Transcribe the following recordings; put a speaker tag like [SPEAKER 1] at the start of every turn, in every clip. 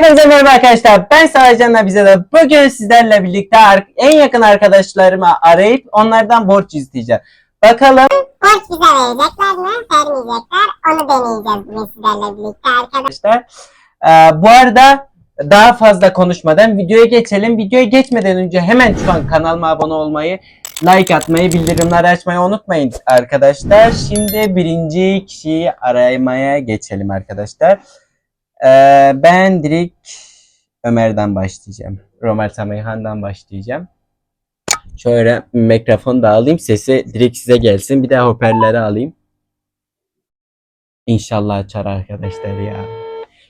[SPEAKER 1] Hepinize merhaba arkadaşlar. Ben Savaşcan'la bize de bugün sizlerle birlikte en yakın arkadaşlarımı arayıp onlardan borç isteyeceğim. Bakalım
[SPEAKER 2] Borç bize verecekler mi? Vermeyecekler. Onu deneyeceğiz bugün sizlerle birlikte arkadaşlar.
[SPEAKER 1] arkadaşlar. Ee, bu arada daha fazla konuşmadan videoya geçelim. Videoya geçmeden önce hemen şu an kanalıma abone olmayı, like atmayı, bildirimleri açmayı unutmayın arkadaşlar. Şimdi birinci kişiyi aramaya geçelim arkadaşlar. Ee, ben direkt Ömer'den başlayacağım. Romer Samayhan'dan başlayacağım. Şöyle mikrofonu da alayım. Sesi direkt size gelsin. Bir de hoparlörleri alayım. İnşallah açar arkadaşlar ya.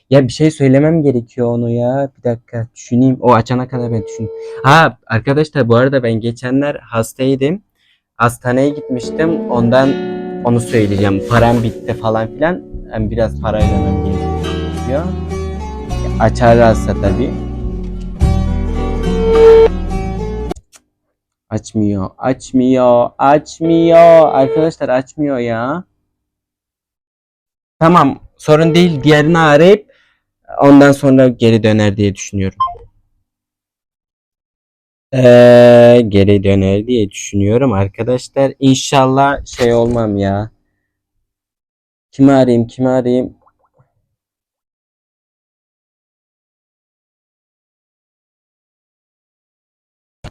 [SPEAKER 1] Ya bir şey söylemem gerekiyor onu ya. Bir dakika düşüneyim. O açana kadar ben düşün. Ha arkadaşlar bu arada ben geçenler hastaydım. Hastaneye gitmiştim. Ondan onu söyleyeceğim. Param bitti falan filan. Yani biraz parayla gerekiyor. Açarlarsa tabii. Açmıyor, açmıyor, açmıyor. Arkadaşlar açmıyor ya. Tamam, sorun değil. Diğerini arayıp ondan sonra geri döner diye düşünüyorum. Ee, geri döner diye düşünüyorum arkadaşlar. İnşallah şey olmam ya. Kimi arayayım, kimi arayayım?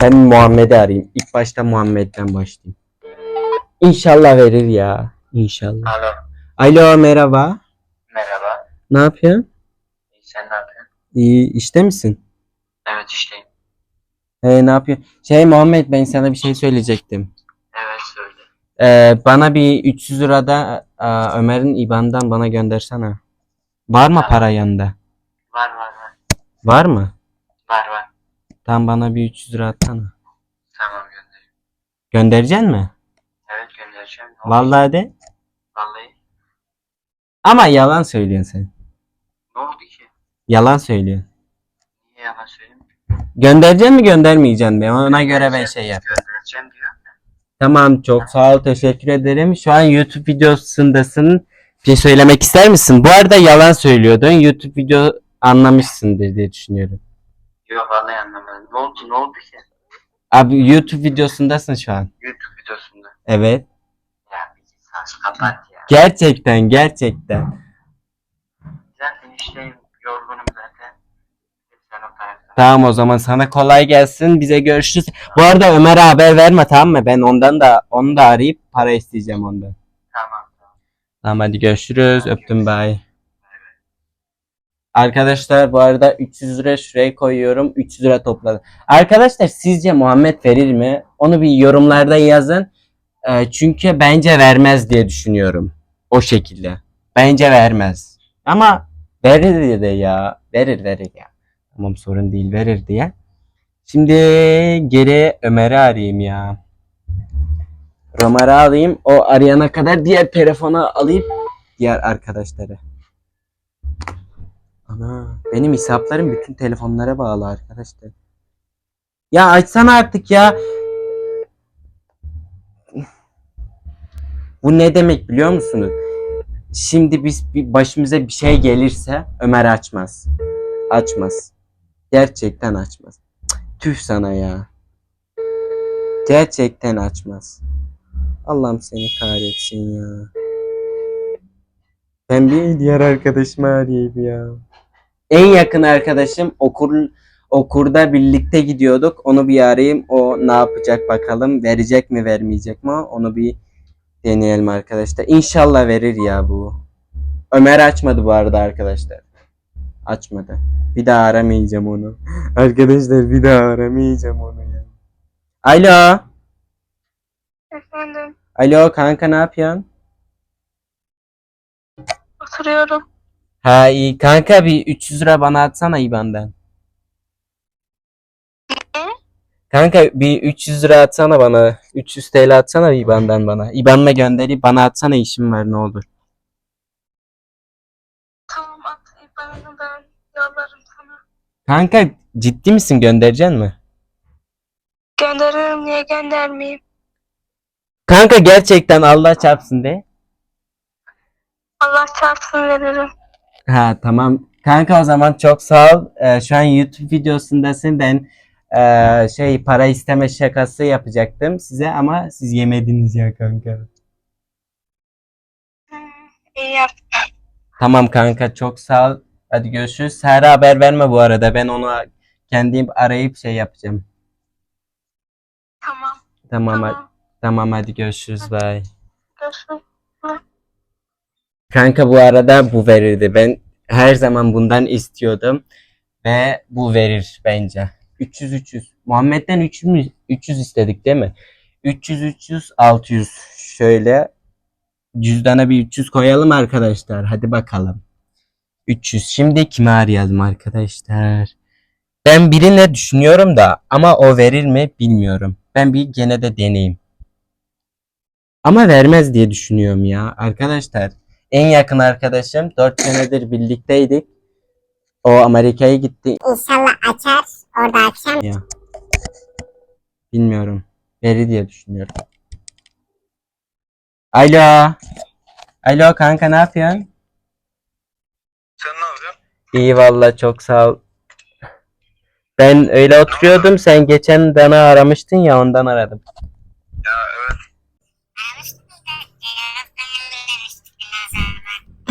[SPEAKER 1] Ben Muhammed'i arayayım. İlk başta Muhammed'den başlayayım. İnşallah verir ya. İnşallah.
[SPEAKER 3] Alo,
[SPEAKER 1] Alo merhaba.
[SPEAKER 3] merhaba.
[SPEAKER 1] Ne yapıyorsun?
[SPEAKER 3] İyi, sen ne yapıyorsun?
[SPEAKER 1] İyi işte misin?
[SPEAKER 3] Evet işteyim.
[SPEAKER 1] Ee, ne yapıyorsun? Şey Muhammed ben sana bir şey söyleyecektim.
[SPEAKER 3] Evet söyle.
[SPEAKER 1] Ee, bana bir 300 lirada e, Ömer'in IBAN'dan bana göndersene. Var mı para yanında?
[SPEAKER 3] Var var var.
[SPEAKER 1] Var mı?
[SPEAKER 3] Var var.
[SPEAKER 1] Tam bana bir 300 lira atsana.
[SPEAKER 3] Tamam gönder.
[SPEAKER 1] Göndereceksin mi?
[SPEAKER 3] Evet göndereceğim. Ne oldu?
[SPEAKER 1] Vallahi de.
[SPEAKER 3] Vallahi.
[SPEAKER 1] Ama yalan söylüyorsun sen.
[SPEAKER 3] Ne oldu ki?
[SPEAKER 1] Yalan söylüyorsun.
[SPEAKER 3] Niye yalan söyleyeyim?
[SPEAKER 1] Göndereceksin mi göndermeyeceksin mi? Ona göre ben şey yap.
[SPEAKER 3] Göndereceğim diyor.
[SPEAKER 1] Tamam çok sağ ol teşekkür ederim. Şu an YouTube videosundasın. Bir şey söylemek ister misin? Bu arada yalan söylüyordun. YouTube video anlamışsındır diye düşünüyorum.
[SPEAKER 3] Yok vallahi anlamadım. Ne oldu ne oldu ki?
[SPEAKER 1] Abi YouTube videosundasın şu an.
[SPEAKER 3] YouTube videosunda.
[SPEAKER 1] Evet.
[SPEAKER 3] Ya bir saz kapat ya.
[SPEAKER 1] Gerçekten gerçekten.
[SPEAKER 3] Zaten işteyim. Yorgunum zaten. Sen o tarafta.
[SPEAKER 1] Tamam o zaman sana kolay gelsin. Bize görüşürüz. Bu arada Ömer'e haber verme tamam mı? Ben ondan da onu da arayıp para isteyeceğim ondan.
[SPEAKER 3] Tamam tamam.
[SPEAKER 1] Tamam hadi görüşürüz. Öptüm bye. Arkadaşlar bu arada 300 lira şuraya koyuyorum. 300 lira topladım. Arkadaşlar sizce Muhammed verir mi? Onu bir yorumlarda yazın. Ee, çünkü bence vermez diye düşünüyorum. O şekilde. Bence vermez. Ama verir de ya. Verir verir ya. Tamam sorun değil verir diye. Şimdi geri Ömer'i arayayım ya. Ömer'i alayım. O arayana kadar diğer telefonu alayım diğer arkadaşları. Ana benim hesaplarım bütün telefonlara bağlı arkadaşlar. Ya açsana artık ya. Bu ne demek biliyor musunuz? Şimdi biz başımıza bir şey gelirse Ömer açmaz. Açmaz. Gerçekten açmaz. Tüh sana ya. Gerçekten açmaz. Allah'ım seni kahretsin ya. Ben bir diğer arkadaşımı arayayım ya. En yakın arkadaşım okur okurda birlikte gidiyorduk. Onu bir arayayım. O ne yapacak bakalım. Verecek mi vermeyecek mi? Onu bir deneyelim arkadaşlar. İnşallah verir ya bu. Ömer açmadı bu arada arkadaşlar. Açmadı. Bir daha aramayacağım onu. Arkadaşlar bir daha aramayacağım onu ya. Alo.
[SPEAKER 4] Efendim,
[SPEAKER 1] Alo kanka ne yapıyorsun?
[SPEAKER 4] oturuyorum.
[SPEAKER 1] Ha iyi. Kanka bir 300 lira bana atsana IBAN'dan. Kanka bir 300 lira atsana bana. 300 TL atsana IBAN'dan bana. IBAN'la gönderip bana atsana işim var ne olur.
[SPEAKER 4] Tamam at IBAN'ını ben yollarım sana.
[SPEAKER 1] Kanka ciddi misin göndereceksin mi?
[SPEAKER 4] Gönderirim niye göndermeyeyim?
[SPEAKER 1] Kanka gerçekten Allah çarpsın de.
[SPEAKER 4] Allah çarpsın veririm.
[SPEAKER 1] Ha tamam Kanka o zaman çok sağ ol. Ee, şu an YouTube videosundasın. Ben ee, şey para isteme şakası yapacaktım size ama siz yemediniz ya kanka.
[SPEAKER 4] İyi yaptın.
[SPEAKER 1] Tamam kanka çok sağ ol. Hadi görüşürüz. Serra haber verme bu arada. Ben onu kendim arayıp şey yapacağım.
[SPEAKER 4] Tamam.
[SPEAKER 1] Tamam
[SPEAKER 4] Tamam.
[SPEAKER 1] tamam hadi görüşürüz. Bye.
[SPEAKER 4] Görüşürüz.
[SPEAKER 1] Kanka bu arada bu verirdi. Ben her zaman bundan istiyordum ve bu verir bence. 300 300. Muhammed'den 300 mü- 300 istedik değil mi? 300 300 600 şöyle cüzdana bir 300 koyalım arkadaşlar. Hadi bakalım. 300. Şimdi kimi arayalım arkadaşlar? Ben birine düşünüyorum da ama o verir mi bilmiyorum. Ben bir gene de deneyeyim. Ama vermez diye düşünüyorum ya arkadaşlar. En yakın arkadaşım 4 senedir birlikteydik. O Amerika'ya gitti.
[SPEAKER 2] İnşallah açar. Orada akşam
[SPEAKER 1] Ya. Bilmiyorum. Veri diye düşünüyorum. Alo. Alo kanka ne yapıyorsun?
[SPEAKER 3] Sen ne yapıyorsun?
[SPEAKER 1] İyi valla çok sağ ol. Ben öyle oturuyordum. Sen geçen bana aramıştın ya ondan aradım.
[SPEAKER 3] Ya evet.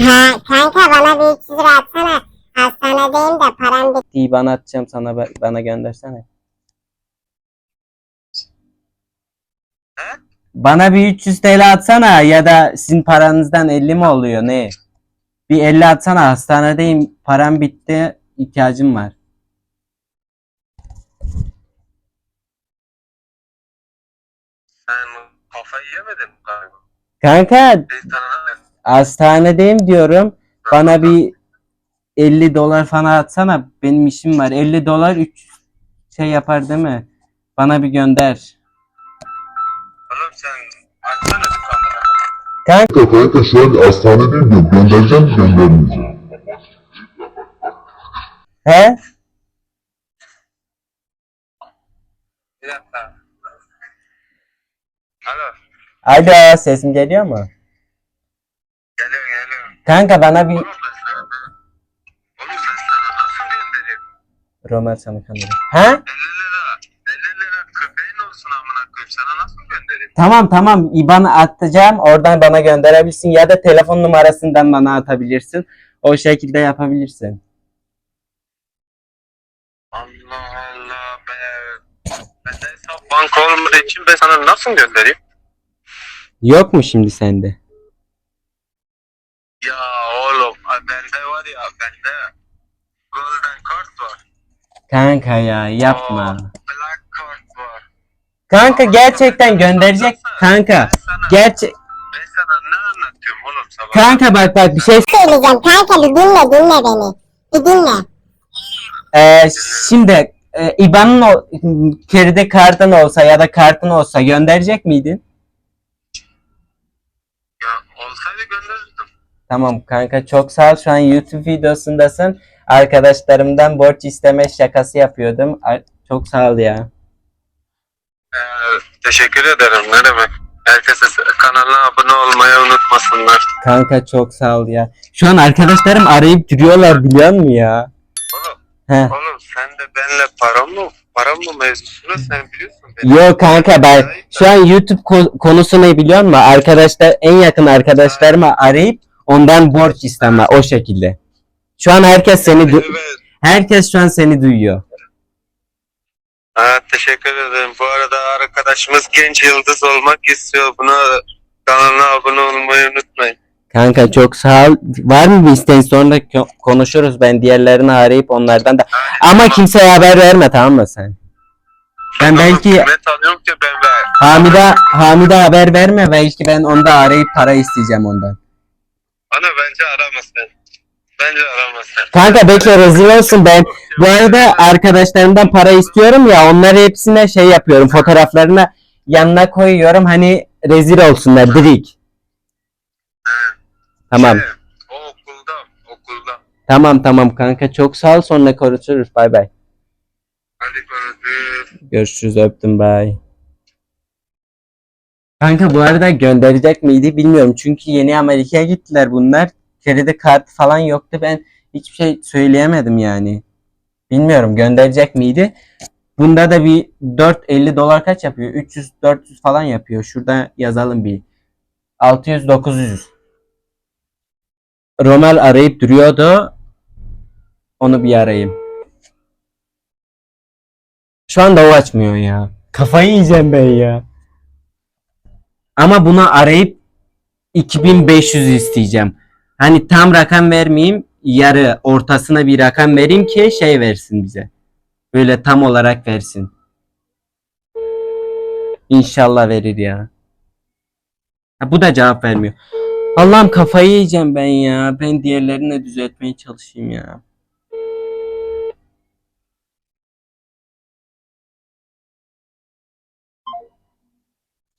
[SPEAKER 2] Ha kanka bana bir 300 lira atsana. Hastanedeyim de param bitti.
[SPEAKER 1] İyi bana atacağım sana bana göndersene. Bana bir 300 TL atsana ya da sizin paranızdan 50 mi oluyor ne? Bir 50 atsana hastanedeyim param bitti ihtiyacım var.
[SPEAKER 3] Sen kafayı yemedin mi galiba?
[SPEAKER 1] Kanka
[SPEAKER 3] ne?
[SPEAKER 1] Hastanedeyim diyorum bana bir 50 dolar falan atsana benim işim var 50 dolar 3 şey yapar değil mi? Bana bir gönder.
[SPEAKER 3] Oğlum sen açsana bir kamera.
[SPEAKER 1] Kanka
[SPEAKER 5] Kanka şu an hastanedeyim diyorum. Göndereceğim mi göndermeyeceğim?
[SPEAKER 1] he?
[SPEAKER 3] Bir dakika. Alo.
[SPEAKER 1] Alo sesim geliyor mu? Kanka bana bir
[SPEAKER 3] sana... Göndereyim?
[SPEAKER 1] Romer sana kamera. Ha?
[SPEAKER 3] 50 lira. 50 lira köpeğin olsun amına koyayım. Sana nasıl göndereyim?
[SPEAKER 1] Tamam tamam IBAN atacağım. Oradan bana gönderebilirsin ya da telefon numarasından bana atabilirsin. O şekilde yapabilirsin.
[SPEAKER 3] Allah Allah be. Bende hesap banka olmadığı için ben sana nasıl göndereyim?
[SPEAKER 1] Yok mu şimdi sende?
[SPEAKER 3] Ya oğlum bende var ya bende golden card var.
[SPEAKER 1] Kanka ya yapma.
[SPEAKER 3] Black card var.
[SPEAKER 1] Kanka gerçekten gönderecek. Kanka gerçek
[SPEAKER 3] ben sana ne anlatıyorum oğlum sabah?
[SPEAKER 1] Kanka bak bak bir şey
[SPEAKER 2] Söyleyeceğim kanka bir dinle dinle beni. Bir dinle.
[SPEAKER 1] Ee, şimdi e, IBAN'ın o, kredi kartın olsa ya da kartın olsa gönderecek miydin? Tamam kanka çok sağ ol. Şu an YouTube videosundasın. Arkadaşlarımdan borç isteme şakası yapıyordum. Ar- Çok sağ ol ya.
[SPEAKER 3] Ee, teşekkür ederim ne demek. Herkese kanalına abone olmayı unutmasınlar.
[SPEAKER 1] Kanka çok sağ ol ya. Şu an arkadaşlarım arayıp duruyorlar biliyor musun ya?
[SPEAKER 3] Oğlum,
[SPEAKER 1] Heh.
[SPEAKER 3] oğlum sen de benimle param mı? Param mı mevzusunu sen biliyorsun. Benim
[SPEAKER 1] Yok kanka ben şu an YouTube ko- konusu ne biliyor musun? Arkadaşlar en yakın arkadaşlarımı arayıp ondan borç isteme o şekilde. Şu an herkes seni du-
[SPEAKER 3] Evet.
[SPEAKER 1] herkes şu an seni duyuyor.
[SPEAKER 3] Ha, teşekkür ederim. Bu arada arkadaşımız genç yıldız olmak istiyor. Buna kanalına abone olmayı unutmayın.
[SPEAKER 1] Kanka çok sağ ol. Var mı bir isteğin sonra ko- konuşuruz. Ben diğerlerini arayıp onlardan da. Ama kimseye haber verme tamam mı sen? Ben belki
[SPEAKER 3] tanıyorum ki ben ver.
[SPEAKER 1] Hamide Hamide haber verme belki ben onda arayıp para isteyeceğim ondan.
[SPEAKER 3] Bence aramasın. Bence aramasın.
[SPEAKER 1] Kanka bekle rezil olsun ben. Bu arada arkadaşlarımdan para istiyorum ya onları hepsine şey yapıyorum fotoğraflarını yanına koyuyorum hani rezil olsunlar direkt. Tamam
[SPEAKER 3] Şey, o okulda. Okulda.
[SPEAKER 1] tamam tamam kanka çok sağ ol sonra konuşuruz bay bay.
[SPEAKER 3] Hadi görüşürüz.
[SPEAKER 1] Görüşürüz öptüm bay. Kanka bu arada gönderecek miydi bilmiyorum çünkü yeni Amerika'ya gittiler bunlar. Kredi kartı falan yoktu ben hiçbir şey söyleyemedim yani. Bilmiyorum gönderecek miydi? Bunda da bir 450 dolar kaç yapıyor? 300 400 falan yapıyor. Şurada yazalım bir. 600 900. Romel arayıp duruyordu. Onu bir arayayım. Şu anda o açmıyor ya. Kafayı yiyeceğim ben ya. Ama buna arayıp 2500 isteyeceğim. Hani tam rakam vermeyeyim. Yarı ortasına bir rakam vereyim ki şey versin bize. Böyle tam olarak versin. İnşallah verir ya. Ha, bu da cevap vermiyor. Allah'ım kafayı yiyeceğim ben ya. Ben diğerlerini düzeltmeye çalışayım ya.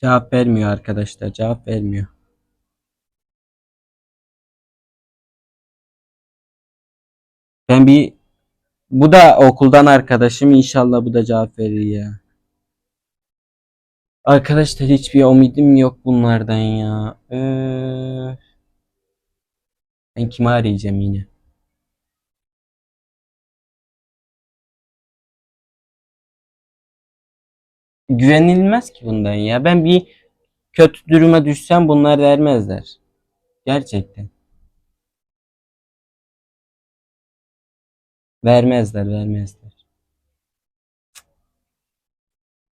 [SPEAKER 1] Cevap vermiyor arkadaşlar. Cevap vermiyor. Ben bir bu da okuldan arkadaşım. İnşallah bu da cevap verir ya. Arkadaşlar hiçbir umidim yok bunlardan ya. Öf. Ben kimi arayacağım yine? Güvenilmez ki bundan ya. Ben bir kötü duruma düşsem bunlar vermezler. Gerçekten. Vermezler, vermezler.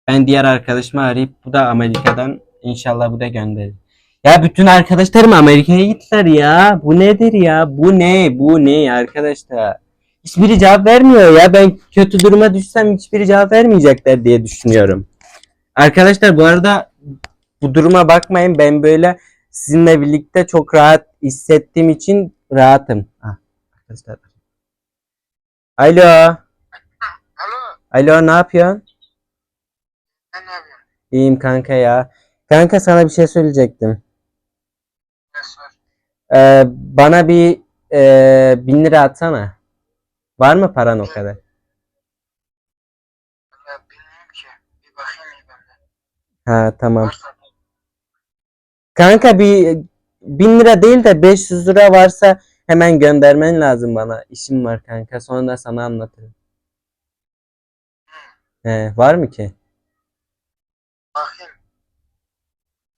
[SPEAKER 1] Ben diğer arkadaşımı arayıp bu da Amerika'dan inşallah bu da gönderir. Ya bütün arkadaşlarım Amerika'ya gittiler ya. Bu nedir ya? Bu ne? Bu ne arkadaşlar? Hiçbiri cevap vermiyor ya. Ben kötü duruma düşsem hiçbiri cevap vermeyecekler diye düşünüyorum. Arkadaşlar bu arada bu duruma bakmayın. Ben böyle sizinle birlikte çok rahat hissettiğim için rahatım. Ah, arkadaşlar. Alo.
[SPEAKER 6] Alo,
[SPEAKER 1] Alo ne yapıyorsun?
[SPEAKER 6] sen ne yapıyorsun?
[SPEAKER 1] İyiyim kanka ya. Kanka sana bir şey söyleyecektim.
[SPEAKER 6] Ne sor?
[SPEAKER 1] Ee, bana bir e, bin lira atsana. Var mı paran o kadar?
[SPEAKER 6] Ya bilmiyorum ki. Bir bakayım iyi ben de.
[SPEAKER 1] Ha tamam.
[SPEAKER 6] Varsa
[SPEAKER 1] Kanka bir bin lira değil de 500 lira varsa hemen göndermen lazım bana. İşim var kanka. Sonra da sana anlatırım. He, var mı ki?
[SPEAKER 6] bakayım.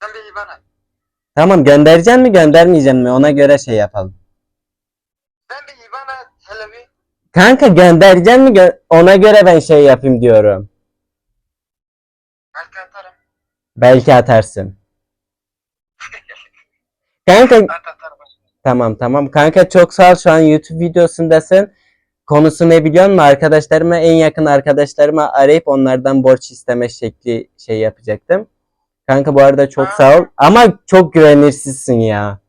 [SPEAKER 6] Sen bir bana.
[SPEAKER 1] Tamam göndereceksin mi göndermeyeceksin mi? Ona göre şey yapalım.
[SPEAKER 6] Sen bir bana. Hele bir.
[SPEAKER 1] Kanka göndereceksin mi? Gö- Ona göre ben şey yapayım diyorum.
[SPEAKER 6] Belki atarım.
[SPEAKER 1] Belki atarsın. Kanka
[SPEAKER 6] At atarım.
[SPEAKER 1] Tamam tamam. Kanka çok sağ ol. Şu an YouTube videosundasın. Konusu ne biliyor musun? Arkadaşlarıma en yakın arkadaşlarıma arayıp onlardan borç isteme şekli şey yapacaktım. Kanka bu arada çok sağ ol. Ama çok güvenirsizsin ya.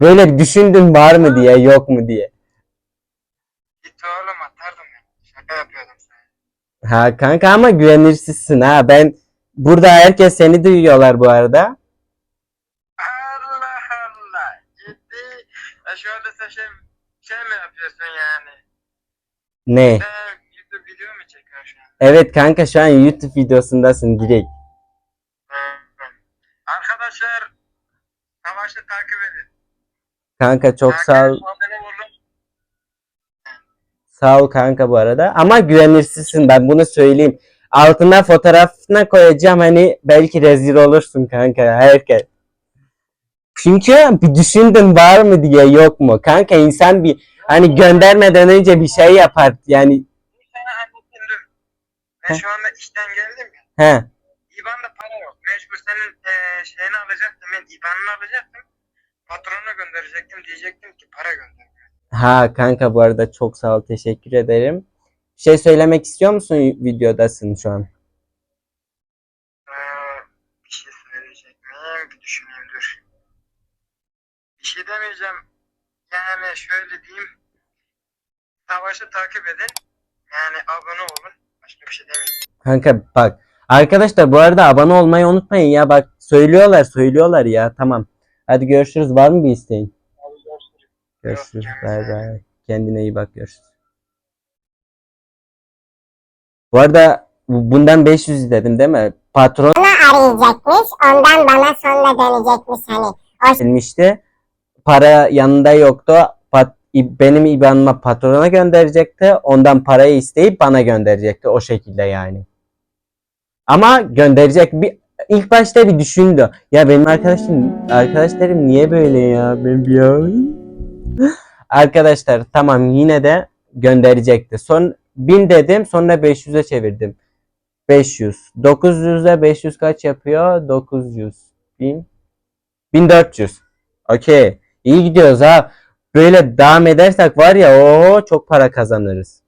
[SPEAKER 1] Böyle düşündün var mı diye yok mu diye.
[SPEAKER 6] Git oğlum atardım ben. Şaka yapıyordum sana.
[SPEAKER 1] Ha kanka ama güvenirsizsin ha. Ben burada herkes seni duyuyorlar bu arada.
[SPEAKER 6] Şu anda sen şey, şey mi yapıyorsun yani?
[SPEAKER 1] Ne?
[SPEAKER 6] Sen YouTube video mu çekiyorsun şu an?
[SPEAKER 1] Evet kanka şu an YouTube videosundasın direkt.
[SPEAKER 6] Arkadaşlar savaşı takip edin.
[SPEAKER 1] Kanka çok
[SPEAKER 6] Takip
[SPEAKER 1] sağ ol. Sağ ol kanka bu arada. Ama güvenirsizsin ben bunu söyleyeyim. Altına fotoğrafına koyacağım hani belki rezil olursun kanka herkes. Çünkü bir düşündün var mı diye yok mu? Kanka insan bir hani göndermeden önce bir şey yapar yani.
[SPEAKER 6] Bir sana anlatayım dur. Ben
[SPEAKER 1] Heh.
[SPEAKER 6] şu anda işten geldim ya.
[SPEAKER 1] He.
[SPEAKER 6] İBAN'da para yok. Mecbur senin eee şeyini alacaktım. Ben İBAN'ını alacaktım. Patrona gönderecektim. Diyecektim ki para gönder.
[SPEAKER 1] Ha kanka bu arada çok sağ ol teşekkür ederim. Bir şey söylemek istiyor musun videodasın şu an?
[SPEAKER 6] Ee, bir şey söyleyecek miyim? Bir düşüneyim dur. Bir şey demeyeceğim. Yani şöyle diyeyim. Savaşı takip edin. Yani abone olun. Başka bir şey demeyeyim.
[SPEAKER 1] Kanka bak. Arkadaşlar bu arada abone olmayı unutmayın ya bak söylüyorlar söylüyorlar ya tamam. Hadi görüşürüz var mı bir isteğin?
[SPEAKER 6] Hadi görüşürüz.
[SPEAKER 1] Görüşürüz. Bay
[SPEAKER 6] kendine
[SPEAKER 1] bay. Kendine iyi bak görüşürüz. Bu arada bu- bundan 500 dedim değil mi? Patron
[SPEAKER 2] Onu arayacakmış. Ondan bana sonra dönecekmiş hani. O
[SPEAKER 1] silmişti. Para yanında yoktu. Pat, benim IBAN'ıma patrona gönderecekti. Ondan parayı isteyip bana gönderecekti. O şekilde yani. Ama gönderecek bir ilk başta bir düşündü. Ya benim arkadaşım arkadaşlarım niye böyle ya? Ben bir. Arkadaşlar tamam yine de gönderecekti. Son 1000 dedim sonra 500'e çevirdim. 500. 900'e 500 kaç yapıyor? 900. 1000. 1400. Okey. İyi gidiyoruz ha. Böyle devam edersek var ya o çok para kazanırız.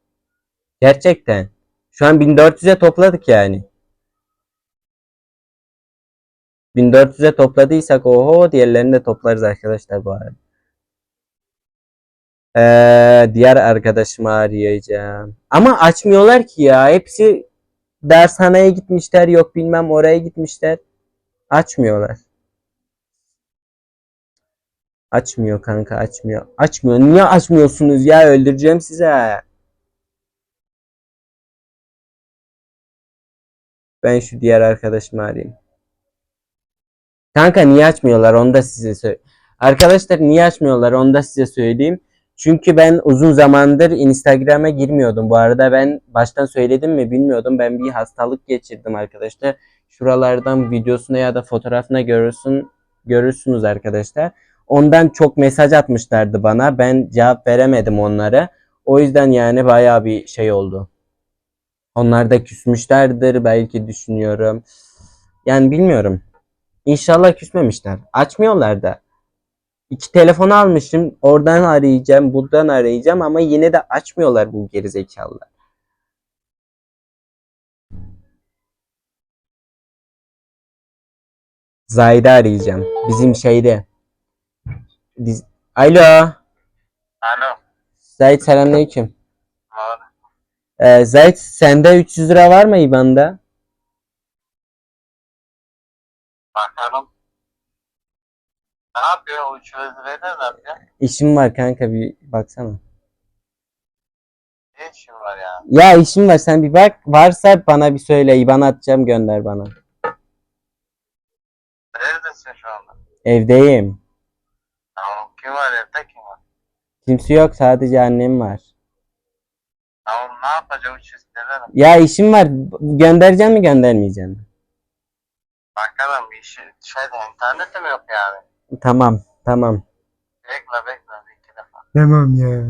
[SPEAKER 1] Gerçekten. Şu an 1400'e topladık yani. 1400'e topladıysak oho diğerlerini de toplarız arkadaşlar bu arada. Ee, diğer arkadaşımı arayacağım. Ama açmıyorlar ki ya. Hepsi dershaneye gitmişler. Yok bilmem oraya gitmişler. Açmıyorlar. Açmıyor kanka açmıyor. Açmıyor. Niye açmıyorsunuz ya? Öldüreceğim size. Ben şu diğer arkadaşımı arayayım. Kanka niye açmıyorlar? Onu da size söyle. Arkadaşlar niye açmıyorlar? Onu da size söyleyeyim. Çünkü ben uzun zamandır Instagram'a girmiyordum. Bu arada ben baştan söyledim mi bilmiyordum. Ben bir hastalık geçirdim arkadaşlar. Şuralardan videosuna ya da fotoğrafına görürsün, görürsünüz arkadaşlar. Ondan çok mesaj atmışlardı bana. Ben cevap veremedim onlara. O yüzden yani bayağı bir şey oldu. Onlar da küsmüşlerdir belki düşünüyorum. Yani bilmiyorum. İnşallah küsmemişler. Açmıyorlar da. İki telefon almışım. Oradan arayacağım, buradan arayacağım ama yine de açmıyorlar bu gerizekalılar. Zahide arayacağım. Bizim şeyde. Biz... Alo.
[SPEAKER 6] Alo.
[SPEAKER 1] Zahit selamünaleyküm.
[SPEAKER 6] Var.
[SPEAKER 1] Ee, Zahit sende 300 lira var mı IBAN'da?
[SPEAKER 6] Bakalım. Ne yapıyor o üç vezirede ne yapıyor?
[SPEAKER 1] İşim var kanka bir baksana.
[SPEAKER 6] Ne işin var ya?
[SPEAKER 1] Ya işim var sen bir bak. Varsa bana bir söyle. IBAN atacağım gönder bana.
[SPEAKER 6] Neredesin şu anda?
[SPEAKER 1] Evdeyim.
[SPEAKER 6] Kim var evde kim var?
[SPEAKER 1] Kimse yok sadece annem var.
[SPEAKER 6] Tamam ne yapacağım üç vezirede?
[SPEAKER 1] Ya işim var. Göndereceğim mi göndermeyeceğim mi?
[SPEAKER 6] Bakalım bir şey. Şeyde internette mi yok yani?
[SPEAKER 1] Tamam tamam.
[SPEAKER 6] Bekle bekle bir iki defa.
[SPEAKER 1] Tamam ya.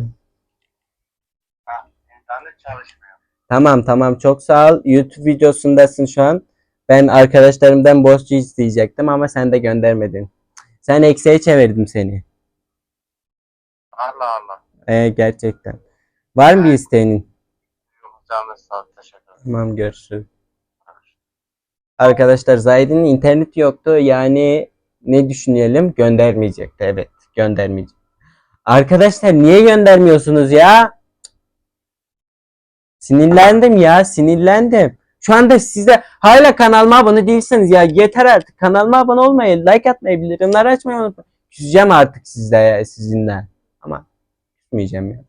[SPEAKER 6] Ha, internet çalışmıyor.
[SPEAKER 1] Tamam tamam çok sağ ol. YouTube videosundasın şu an. Ben arkadaşlarımdan borçlu isteyecektim ama sen de göndermedin. Sen eksiğe çevirdim seni.
[SPEAKER 6] Allah Allah.
[SPEAKER 1] Ee, gerçekten. Var mı bir isteğinin?
[SPEAKER 6] Yok canım sağ ol. Teşekkür ederim.
[SPEAKER 1] Tamam görüşürüz. Arkadaşlar Zahid'in interneti yoktu. Yani ne düşünelim? Göndermeyecekti. Evet göndermeyecek. Arkadaşlar niye göndermiyorsunuz ya? Sinirlendim ya sinirlendim. Şu anda size hala kanalıma abone değilseniz ya yeter artık. Kanalıma abone olmayı, like atmayı, bildirimleri açmayı unutmayın. Küseceğim artık sizde, sizinle. Ama küsmeyeceğim ya.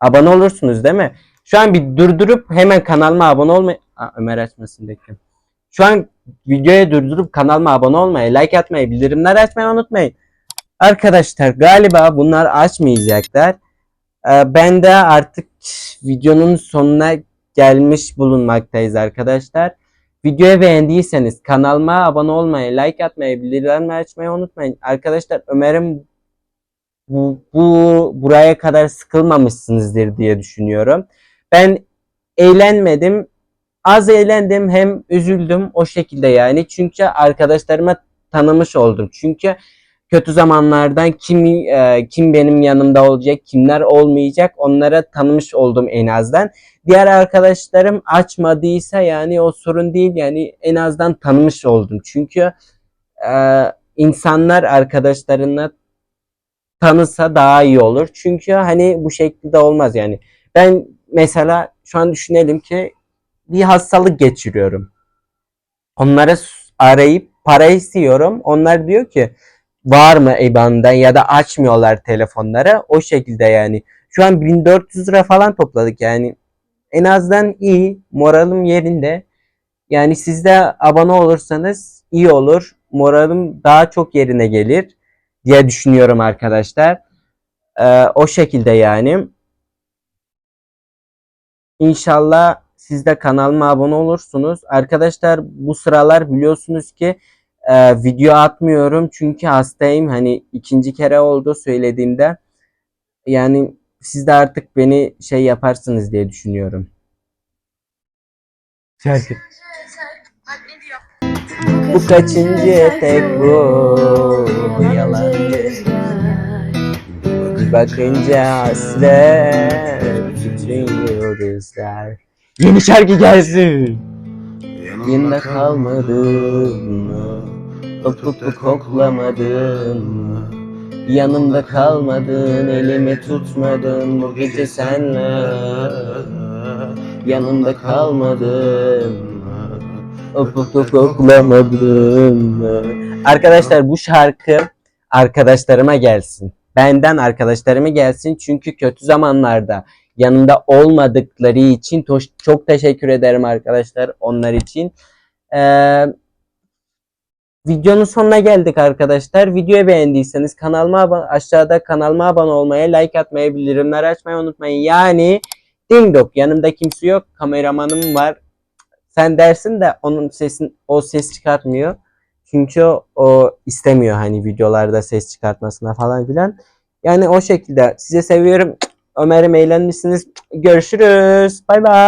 [SPEAKER 1] Abone olursunuz değil mi? Şu an bir durdurup hemen kanalıma abone olmayı... Aa, Ömer açmasın bekliyorum. Şu an videoyu durdurup kanalıma abone olmayı, like atmayı, bildirimleri açmayı unutmayın. Arkadaşlar galiba bunlar açmayacaklar. Ee, ben de artık videonun sonuna gelmiş bulunmaktayız arkadaşlar. Videoyu beğendiyseniz kanalıma abone olmayı, like atmayı, bildirimleri açmayı unutmayın. Arkadaşlar Ömer'im bu, bu buraya kadar sıkılmamışsınızdır diye düşünüyorum. Ben eğlenmedim. Az eğlendim hem üzüldüm o şekilde yani. Çünkü arkadaşlarıma tanımış oldum. Çünkü kötü zamanlardan kim e, kim benim yanımda olacak, kimler olmayacak onlara tanımış oldum en azından. Diğer arkadaşlarım açmadıysa yani o sorun değil yani en azından tanımış oldum. Çünkü e, insanlar arkadaşlarına tanısa daha iyi olur. Çünkü hani bu şekilde olmaz yani. Ben mesela şu an düşünelim ki bir hastalık geçiriyorum. Onlara arayıp para istiyorum. Onlar diyor ki var mı IBAN'dan ya da açmıyorlar telefonları. O şekilde yani. Şu an 1400 lira falan topladık yani. En azından iyi. Moralim yerinde. Yani siz de abone olursanız iyi olur. Moralim daha çok yerine gelir diye düşünüyorum arkadaşlar. Ee, o şekilde yani. İnşallah siz de kanalıma abone olursunuz. Arkadaşlar bu sıralar biliyorsunuz ki e, video atmıyorum çünkü hastayım. Hani ikinci kere oldu söylediğimde. Yani siz de artık beni şey yaparsınız diye düşünüyorum. Bu kaçıncı tek bu yalancı Bakınca hasret bütün yıldızlar Yeni şarkı gelsin. Yanında kalmadın mı? Topupu koklamadın mı? Yanımda kalmadın, elimi tutmadın bu gece senle. Yanımda kalmadın Arkadaşlar bu şarkı arkadaşlarıma gelsin. Benden arkadaşlarıma gelsin çünkü kötü zamanlarda yanımda olmadıkları için çok teşekkür ederim arkadaşlar onlar için. Ee, videonun sonuna geldik arkadaşlar. Videoyu beğendiyseniz kanalıma abone, aşağıda kanalıma abone olmayı, like atmayı, bildirimleri açmayı unutmayın. Yani ding dong yanımda kimse yok. Kameramanım var. Sen dersin de onun sesin o ses çıkartmıyor. Çünkü o, o istemiyor hani videolarda ses çıkartmasına falan filan. Yani o şekilde. Size seviyorum. Ömer'im eğlenmişsiniz. Görüşürüz. Bay bay.